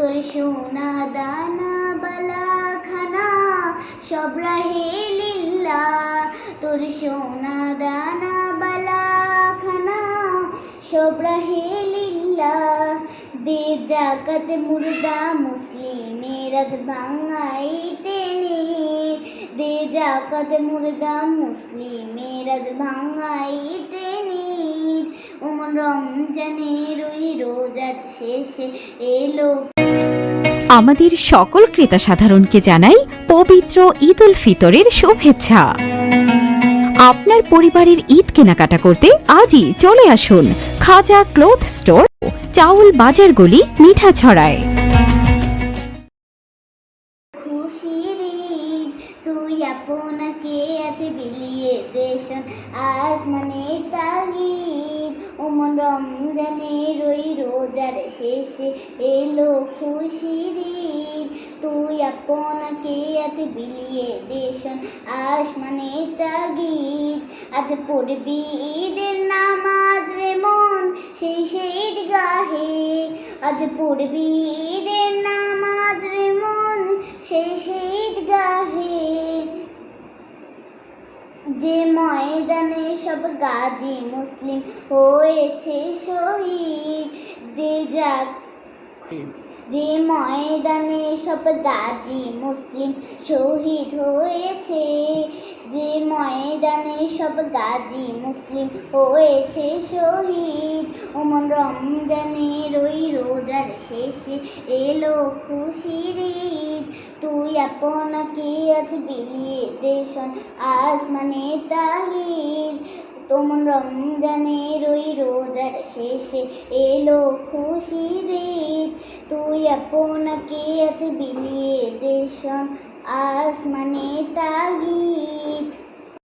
তোর সোনা দানা, বালা খানা, সব রাহে লিল্লা তোর সোনা দানা, বালা খানা, সব রাহে লিল্লা দে জাকাত মুর্দা মুসলিমের আজ ভাঙাইতে দে জাকাত মুর্দা মুসলিমের আজ ভাঙাইতে রমজানের ওই রোজার শেষে এলো আমাদের সকল ক্রেতা সাধারণকে জানাই পবিত্র ঈদ উল ফিতরের শুভেচ্ছা। আপনার পরিবারের ঈদ কেনাকাটা করতে আজই চলে আসুন খাজা ক্লোথ স্টোর, চাউল বাজার গলি মিঠা ছড়ায় তুই আপনাকে বিলিয়ে দেশন আসমানে ওমন রমজানের ওই রোজার শেষে এলো খুশির। তুই আপনাকে আজ বিলিয়ে দেশন আসমানে তাগিদ। আজ পড়বি ঈদের নামাজ রে মন সেই সেই গাহে। আজ পড়বি ঈদের নামাজ রে মন সেই শহীদ গাহে। যে ময়দানে সব গাজী মুসলিম হয়েছে শহীদ দে যাক। যে ময়দানে সব গাজী মুসলিম শহীদ হয়েছে, যে ময়দানে সব গাজী মুসলিম হয়েছে শহীদ। ওমন রমজানের ওই রোজার শেষে এলো খুশির ঈদ। তুই কি আজ বিলিয়ে দেশন আসমানে তাগির তোমন রমজানের ওই রোজার শেষে এলো খুশির ঈদ। তুই আপনাকে আজ বিলিয়ে দেশন আসমানে তাগিদ।